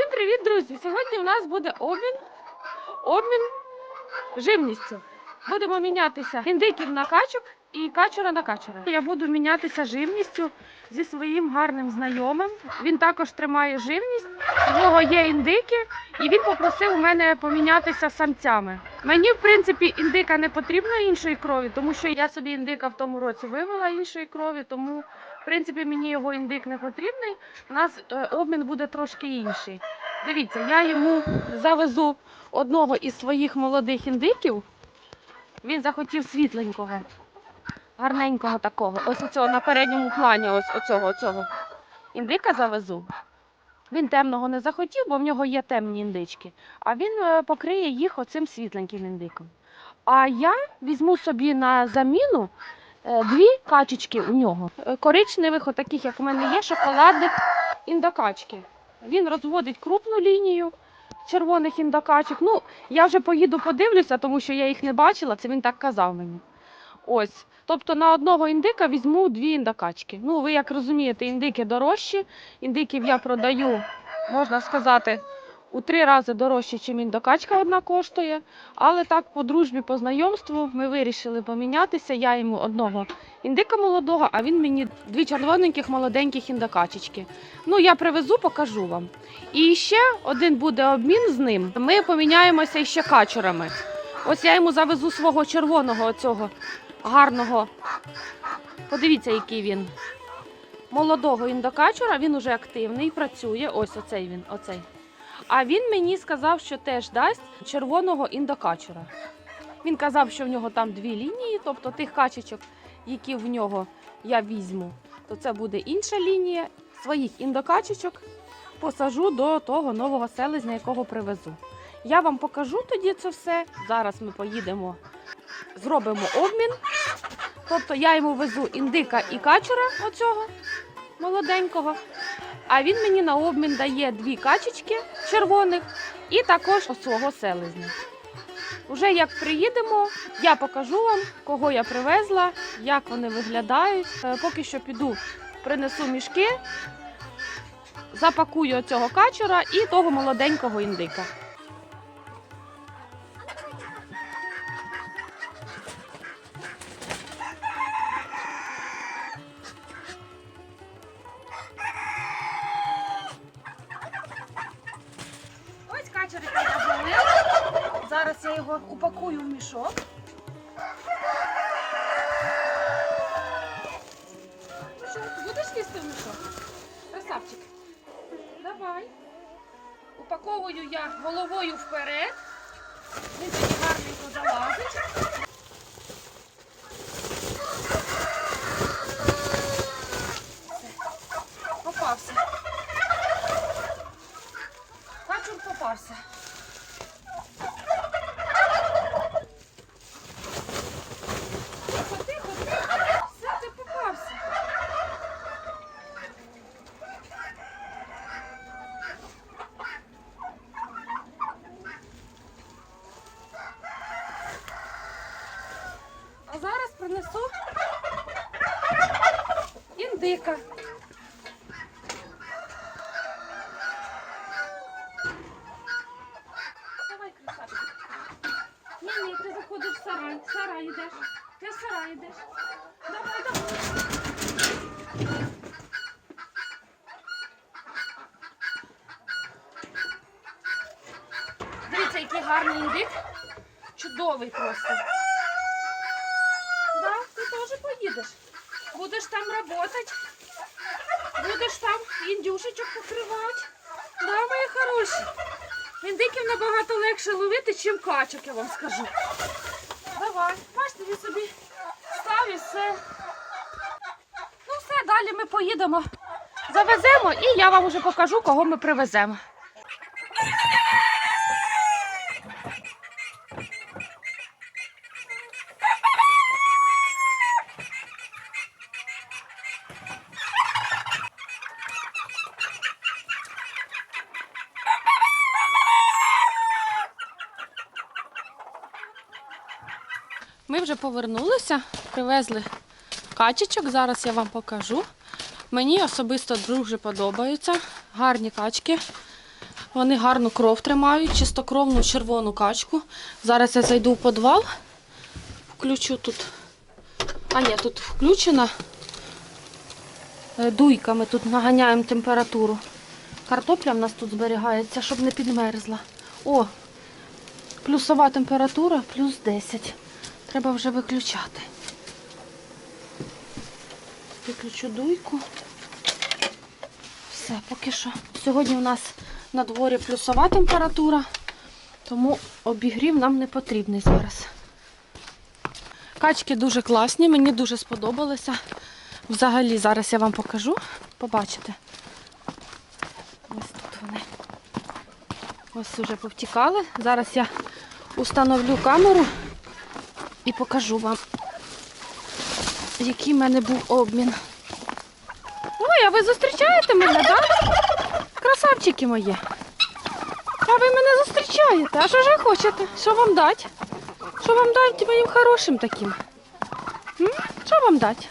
Всім привіт, друзі! Сьогодні у нас буде обмін, обмін живністю. Будемо мінятися індиків на качок і качура на качура. Я буду мінятися живністю зі своїм гарним знайомим. Він також тримає живність. У нього є індики, і він попросив мене помінятися самцями. Мені, в принципі, індика не потрібно іншої крові, тому що я собі індика в тому році вивела іншої крові, тому в принципі мені його індик не потрібний. У нас е, обмін буде трошки інший. Дивіться, я йому завезу одного із своїх молодих індиків. Він захотів світленького, гарненького такого. Ось оцього на передньому плані, ось оцього, оцього індика завезу. Він темного не захотів, бо в нього є темні індички. А він е, покриє їх оцим світленьким індиком. А я візьму собі на заміну е, дві качечки у нього. Е, Коричневих, отаких, як у мене є, шоколадних індокачки. Він розводить крупну лінію червоних індокачок. Ну, я вже поїду подивлюся, тому що я їх не бачила, це він так казав мені. Ось. Тобто на одного індика візьму дві індокачки. Ну, ви як розумієте, індики дорожчі. Індиків я продаю, можна сказати, у три рази дорожче, ніж індокачка одна коштує. Але так, по дружбі, по знайомству, ми вирішили помінятися. Я йому одного індика молодого, а він мені дві червоненьких молоденьких індокачечки. Ну, я привезу, покажу вам. І ще один буде обмін з ним. Ми поміняємося ще качурами. Ось я йому завезу свого червоного оцього гарного. Подивіться, який він. Молодого індокачура, він уже активний, працює. Ось оцей він, оцей. А він мені сказав, що теж дасть червоного індокачура. Він казав, що в нього там дві лінії, тобто тих качечок, які в нього я візьму, то це буде інша лінія. Своїх індокачечок посажу до того нового селезня, якого привезу. Я вам покажу тоді це все. Зараз ми поїдемо, зробимо обмін. Тобто я йому везу індика і качура оцього молоденького. А він мені на обмін дає дві качечки червоних і також свого селезня. Уже як приїдемо, я покажу вам, кого я привезла, як вони виглядають. Е, Поки що піду, принесу мішки, запакую цього качура і того молоденького індика. Давай. Упаковую я головою вперед. Він тоді гарненько залазить. Попався. Качур попався. Тихо, тихо, тихо. Все, ти попався. А зараз індика. Давай, красавчик. Ні, ні, ти заходиш в сарай. В сарай йдеш. Ти в сарай йдеш. Давай, давай. Дивіться, який гарний індик. Чудовий просто. Да, ти теж поїдеш. Будеш там працювати. Будеш там індюшечок покривати. Да, мої хороші. Індиків набагато легше ловити, чим качок, я вам скажу. Давай, бачите, він собі став і все. Ну все, далі ми поїдемо. Завеземо і я вам уже покажу, кого ми привеземо. Вже повернулися, привезли качечок. Зараз я вам покажу. Мені особисто дуже подобаються. Гарні качки. Вони гарну кров тримають, чистокровну червону качку. Зараз я зайду в підвал, включу тут. А ні, тут включена. Е, Дуйка, ми тут наганяємо температуру. Картопля в нас тут зберігається, щоб не підмерзла. О, плюсова температура плюс 10. Треба вже виключати. Виключу дуйку. Все, поки що. Сьогодні у нас на дворі плюсова температура, тому обігрів нам не потрібний зараз. Качки дуже класні, мені дуже сподобалися. Взагалі, зараз я вам покажу. Побачите. Ось тут вони. Ось вже повтікали. Зараз я установлю камеру і покажу вам, який в мене був обмін. Ой, а ви зустрічаєте мене, так? Красавчики мої. А ви мене зустрічаєте. А що ж ви хочете? Що вам дати? Що вам дати моїм хорошим таким? М? Що вам дати?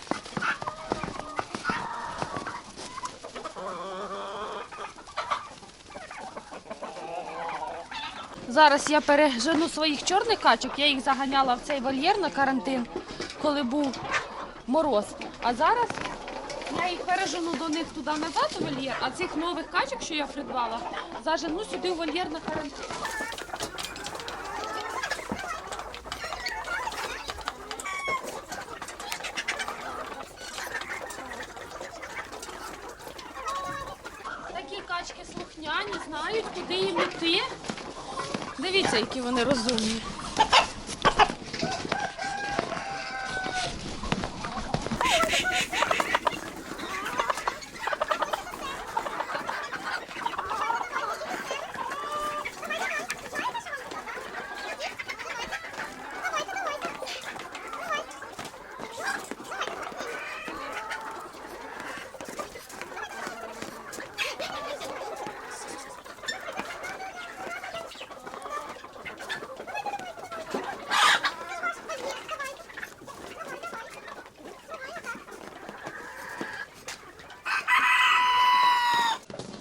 Зараз я пережену своїх чорних качок. Я їх заганяла в цей вольєр на карантин, коли був мороз. А зараз я їх пережену до них туди назад у вольєр, а цих нових качок, що я придбала, зажену сюди у вольєр на карантин. Такі качки слухняні, знають, куди їм йти. Дивіться, які вони розумні.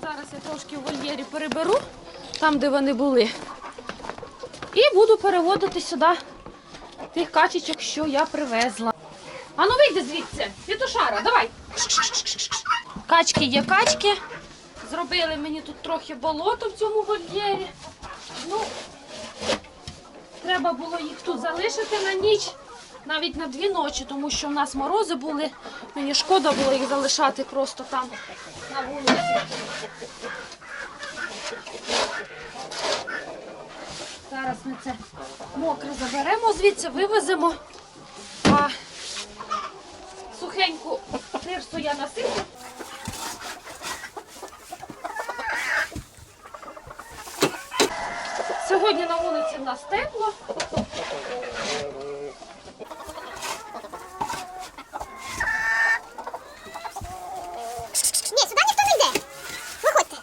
Зараз я трошки в вольєрі переберу, там, де вони були. І буду переводити сюди тих качечок, що я привезла. А ну вийди звідси, Петушара, давай. Качки є качки. Зробили мені тут трохи болото в цьому вольєрі. Ну, треба було їх тут залишити на ніч, навіть на дві ночі, тому що в нас морози були. Мені шкода було їх залишати просто там на вулиці. Зараз ми це мокре заберемо звідси, вивеземо. А сухеньку тирсу я насиплю. Сьогодні на вулиці в нас тепло. Ні, сюди ніхто не йде. Виходьте.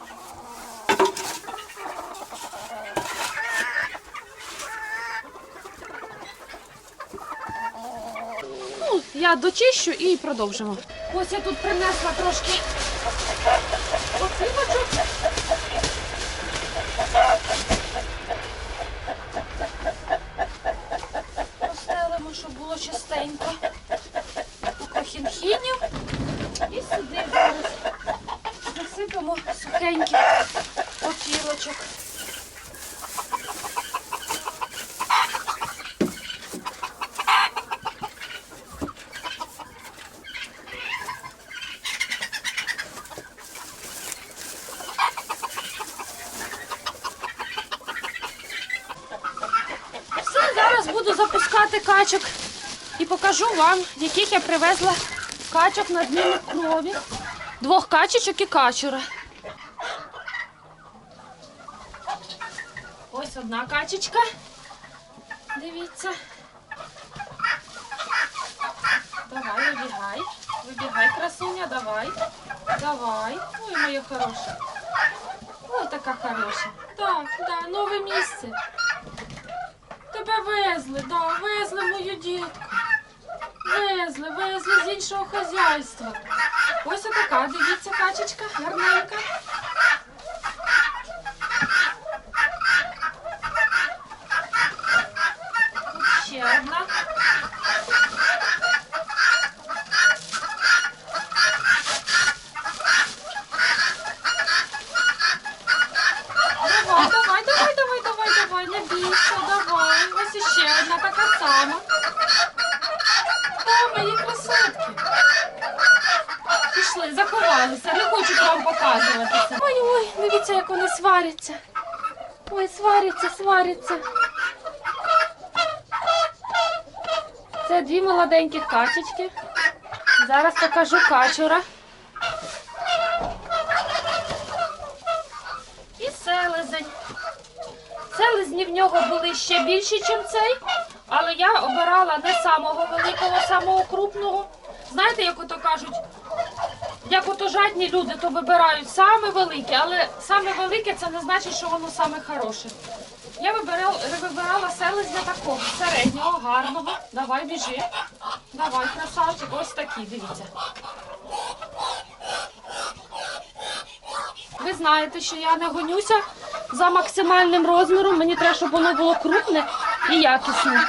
Ну, дочищу і продовжимо. Ось я тут принесла трошки опілочок. Постелимо, щоб було чистенько. Кохінхінів. І сюди зараз засипемо сухеньких опілочок. Все, зараз буду запускати качок і покажу вам, яких я привезла качок на зміну крові. Двох качечок і качура. Ось одна качечка. Дивіться. Давай, вибігай. Вибігай, красуня, давай. Давай. Ой, моя хороша. Ой, така хороша. Так, да, нове місце. Тебе везли, да, везли мою дітку. Везли, везли з іншого хазяйства. Ось отака, дивіться, качечка, гарненька. заховалися, не хочуть вам показуватися. Ой, ой, дивіться, як вони сваряться. Ой, сваряться. Це дві молоденьких качечки. Зараз покажу качура. І селезень. Селезні в нього були ще більші, ніж цей, але я обирала не самого великого, самого крупного. Знаєте, як ото кажуть, як ото жадні люди, то вибирають саме велике, але саме велике це не значить, що воно саме хороше. Я вибирала, вибирала селезня такого, середнього, гарного. Давай біжи. Давай, красавчик, ось такі, дивіться. Ви знаєте, що я не гонюся за максимальним розміром. Мені треба, щоб воно було крупне і якісне.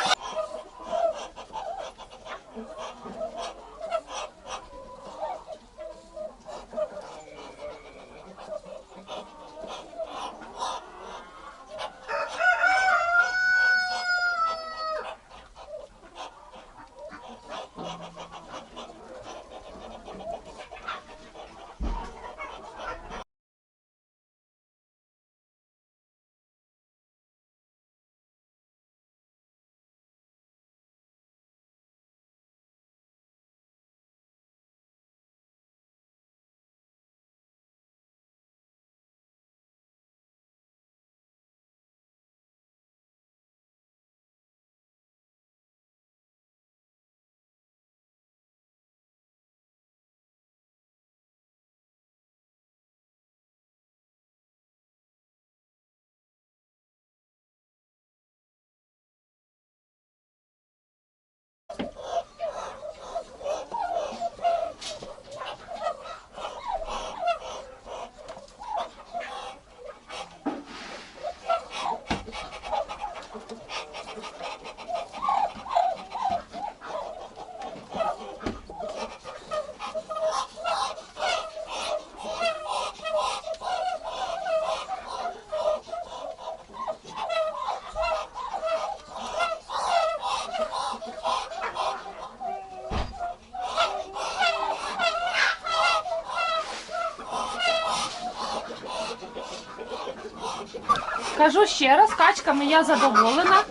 Кажу ще раз, качками я задоволена.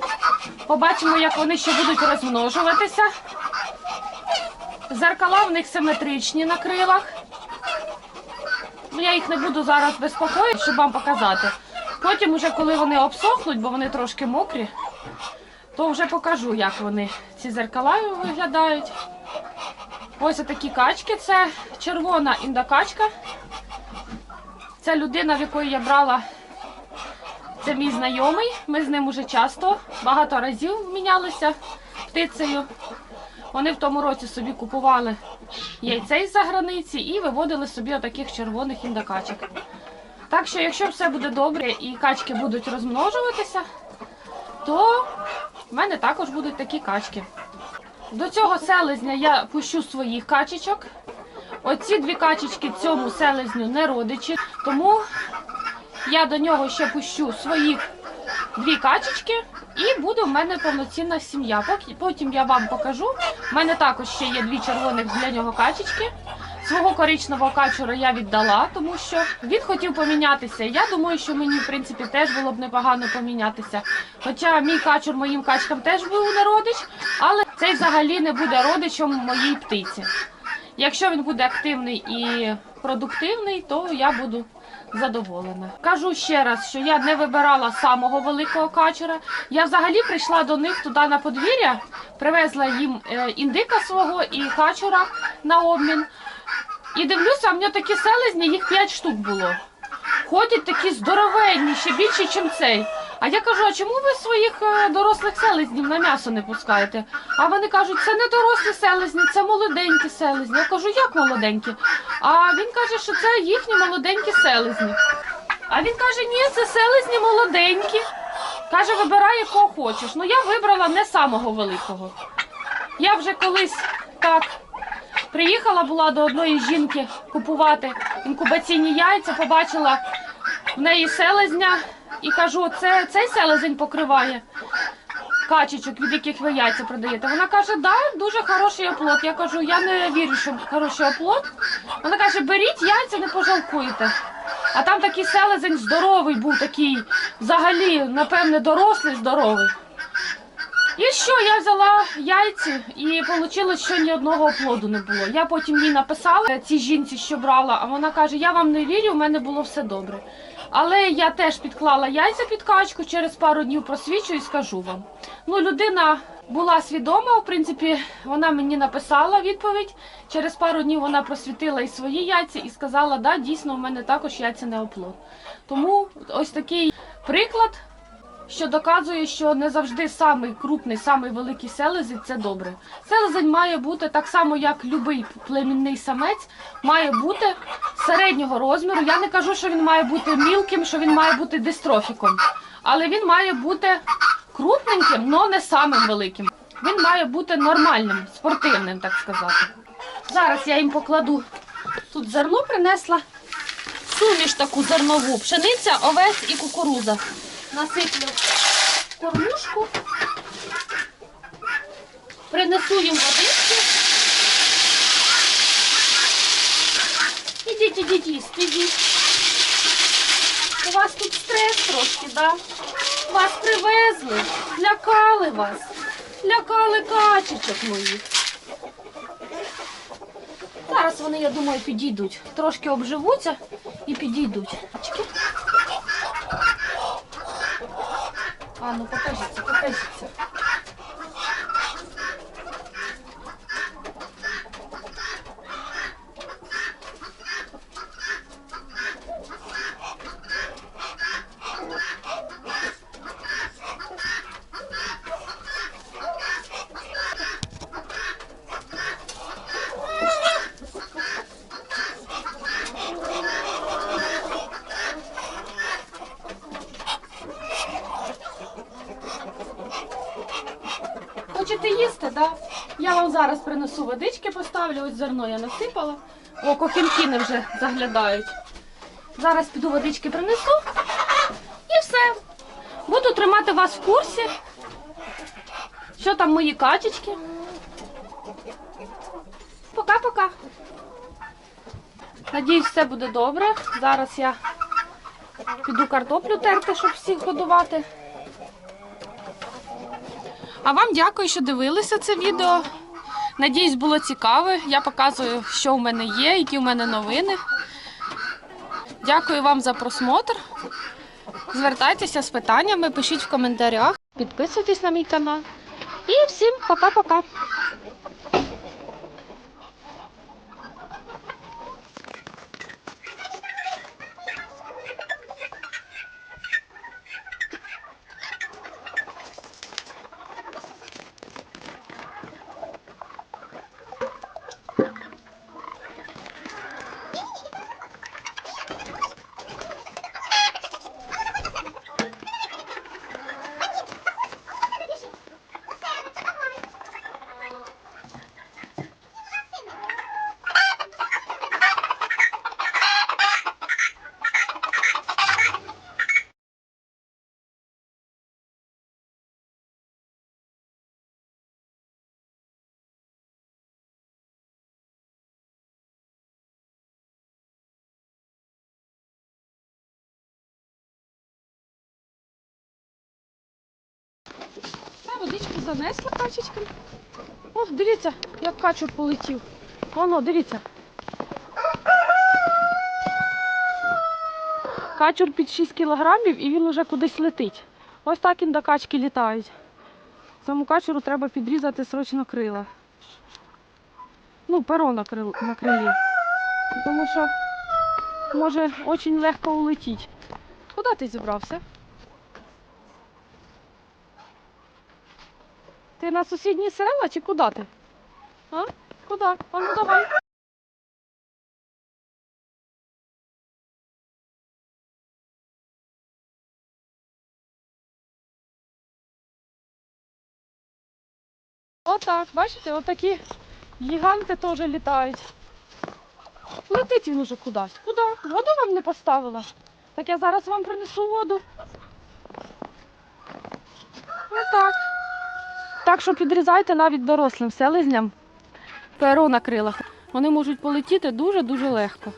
Побачимо, як вони ще будуть розмножуватися. Зеркала в них симетричні на крилах. Ну, я їх не буду зараз безпокоїти, щоб вам показати. Потім, уже коли вони обсохнуть, бо вони трошки мокрі, то вже покажу, як вони ці зеркала виглядають. Ось такі качки. Це червона індокачка. Це людина, в якої я брала це мій знайомий. Ми з ним уже часто багато разів мінялися птицею. Вони в тому році собі купували яйця із-за границі і виводили собі отаких червоних індокачок. Так що, якщо все буде добре і качки будуть розмножуватися, то в мене також будуть такі качки. До цього селезня я пущу своїх качечок. Оці дві качечки цьому селезню не родичі, тому я до нього ще пущу своїх дві качечки, і буде в мене повноцінна сім'я. Потім я вам покажу. У мене також ще є дві червоних для нього качечки. Свого коричневого качура я віддала, тому що він хотів помінятися. Я думаю, що мені, в принципі, теж було б непогано помінятися. Хоча мій качур моїм качкам теж був не родич, але цей взагалі не буде родичем моїй птиці. Якщо він буде активний і продуктивний, то я буду задоволена. Кажу ще раз, що я не вибирала самого великого качура. Я взагалі прийшла до них туди на подвір'я, привезла їм е, індика свого і качура на обмін. І дивлюся, в мене такі селезні, їх 5 штук було. Ходять такі здоровенні, ще більше, ніж цей. А я кажу, а чому ви своїх е, дорослих селезнів на м'ясо не пускаєте? А вони кажуть, це не дорослі селезні, це молоденькі селезні. Я кажу, як молоденькі? А він каже, що це їхні молоденькі селезні. А він каже, ні, це селезні молоденькі. Каже, вибирай якого хочеш. Ну я вибрала не самого великого. Я вже колись так приїхала була до одної жінки купувати інкубаційні яйця, побачила в неї селезня і кажу, це цей селезень покриває. качечок, від яких ви яйця продаєте? Вона каже, да, дуже хороший оплот. Я кажу, я не вірю, що хороший оплот. Вона каже, беріть яйця, не пожалкуєте. А там такий селезень здоровий був такий, взагалі, напевне, дорослий, здоровий. І що, я взяла яйці і вийшло, що ні одного оплоду не було. Я потім їй написала цій жінці, що брала, а вона каже, я вам не вірю, у мене було все добре. Але я теж підклала яйця під качку, через пару днів просвічу і скажу вам. Ну, людина була свідома, в принципі, вона мені написала відповідь. Через пару днів вона просвітила і свої яйця і сказала, да, дійсно, у мене також яйця не оплод. Тому ось такий приклад що доказує, що не завжди самий крупний, самий великий селезень це добре. Селезень має бути так само, як будь-який племінний самець, має бути середнього розміру. Я не кажу, що він має бути мілким, що він має бути дистрофіком, але він має бути крупненьким, але не самим великим. Він має бути нормальним, спортивним, так сказати. Зараз я їм покладу тут зерно принесла. Суміш таку зернову, пшениця, овець і кукуруза насиплю кормушку, принесу їм водички. Ідіть, ідіть, їсти, ідіть. У вас тут стрес трошки, да? Вас привезли, лякали вас, лякали качечок моїх. Зараз вони, я думаю, підійдуть. Трошки обживуться і підійдуть. А, ну покажіться, покажіться. Хочете їсти, да? Я вам зараз принесу водички, поставлю, ось зерно я насипала. О, кохінкіни вже заглядають. Зараз піду водички принесу і все. Буду тримати вас в курсі. Що там мої качечки? Пока-пока. Надіюсь, все буде добре. Зараз я піду картоплю терти, щоб всіх годувати. А вам дякую, що дивилися це відео. Надіюсь, було цікаво. Я показую, що в мене є, які в мене новини. Дякую вам за просмотр. Звертайтеся з питаннями, пишіть в коментарях, підписуйтесь на мій канал. І всім пока-пока. Занесла качечкам. О, дивіться, як качур полетів. Воно, дивіться. Качур під 6 кілограмів і він уже кудись летить. Ось так і до качки літають. Цьому качуру треба підрізати срочно крила. Ну, перо на, крил, на крилі. Тому що може дуже легко улетіти. Куди ти зібрався? Ти на сусідні села чи куди ти? А? Куди? А ну давай. Отак, бачите, отакі гіганти теж літають. Летить він уже кудись. Куди? Воду вам не поставила. Так я зараз вам принесу воду. Отак. Так що підрізайте навіть дорослим селезням перо на крилах. Вони можуть полетіти дуже-дуже легко.